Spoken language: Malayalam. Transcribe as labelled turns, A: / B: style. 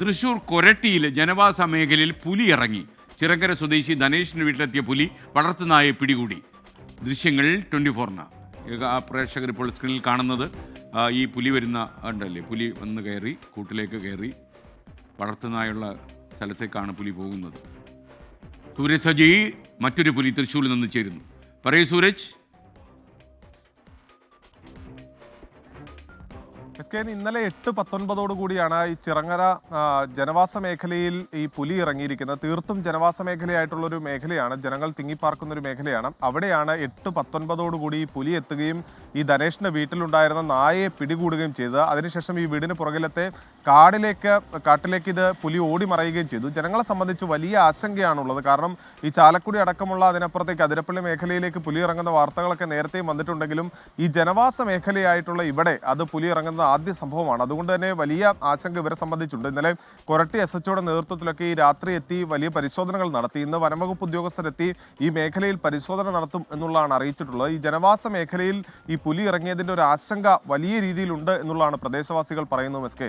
A: തൃശൂർ കൊരട്ടിയിൽ ജനവാസ മേഖലയിൽ പുലി ഇറങ്ങി. ചിറങ്കര സ്വദേശി ധനേഷിന് വീട്ടിലെത്തിയ പുലി വളർത്തുനായെ പിടികൂടി. ദൃശ്യങ്ങൾ ട്വന്റി ഫോറിന് പ്രേക്ഷകർ ഇപ്പോൾ സ്ക്രീനിൽ കാണുന്നത് ഈ പുലി വരുന്ന ഉണ്ടല്ലേ പുലി വന്ന് കയറി കൂട്ടിലേക്ക് കയറി വളർത്തുനായുള്ള സ്ഥലത്തേക്കാണ് പുലി പോകുന്നത്. സൂരജ് സജി മറ്റൊരു പുലി തൃശ്ശൂരിൽ നിന്ന് ചേരുന്നു. പറയൂ സൂരജ്.
B: എസ് കെ ഇന്നലെ എട്ട് പത്തൊൻപതോടു കൂടിയാണ് ഈ ചിറങ്ങര ജനവാസ മേഖലയിൽ ഈ പുലി ഇറങ്ങിയിരിക്കുന്നത്. തീർത്തും ജനവാസ മേഖലയായിട്ടുള്ള ഒരു മേഖലയാണ് ജനങ്ങൾ തിങ്ങിപ്പാർക്കുന്ന ഒരു മേഖലയാണ്. അവിടെയാണ് എട്ട് പത്തൊൻപതോടു കൂടി ഈ പുലി എത്തുകയും ഈ ധനേഷിന്റെ വീട്ടിലുണ്ടായിരുന്ന നായയെ പിടികൂടുകയും ചെയ്തത്. അതിനുശേഷം ഈ വീടിന് പുറകിലത്തെ കാടിലേക്ക് കാട്ടിലേക്ക് ഇത് പുലി ഓടി മറയുകയും ചെയ്തു. ജനങ്ങളെ സംബന്ധിച്ച് വലിയ ആശങ്കയാണുള്ളത്. കാരണം ഈ ചാലക്കുടി അടക്കമുള്ള അതിനപ്പുറത്തേക്ക് അതിരപ്പള്ളി മേഖലയിലേക്ക് പുലി ഇറങ്ങുന്ന വാർത്തകളൊക്കെ നേരത്തെയും വന്നിട്ടുണ്ടെങ്കിലും ഈ ജനവാസ മേഖലയായിട്ടുള്ള ഇവിടെ അത് പുലി ഇറങ്ങുന്ന ആദ്യ സംഭവമാണ്. അതുകൊണ്ട് തന്നെ വലിയ ആശങ്ക ഇവരെ സംബന്ധിച്ചുണ്ട്. ഇന്നലെ കൊരട്ടി എസ് എച്ചോയുടെ നേതൃത്വത്തിലൊക്കെ ഈ രാത്രി എത്തി വലിയ പരിശോധനകൾ നടത്തി. ഇന്ന് വനംവകുപ്പ് ഉദ്യോഗസ്ഥരെത്തി ഈ മേഖലയിൽ പരിശോധന നടത്തും എന്നുള്ളതാണ് അറിയിച്ചിട്ടുള്ളത്. ഈ ജനവാസ മേഖലയിൽ ഈ പുലി ഇറങ്ങിയതിന്റെ ഒരു ആശങ്ക വലിയ രീതിയിലുണ്ട് എന്നുള്ളതാണ് പ്രദേശവാസികൾ പറയുന്നത് എസ് കെ.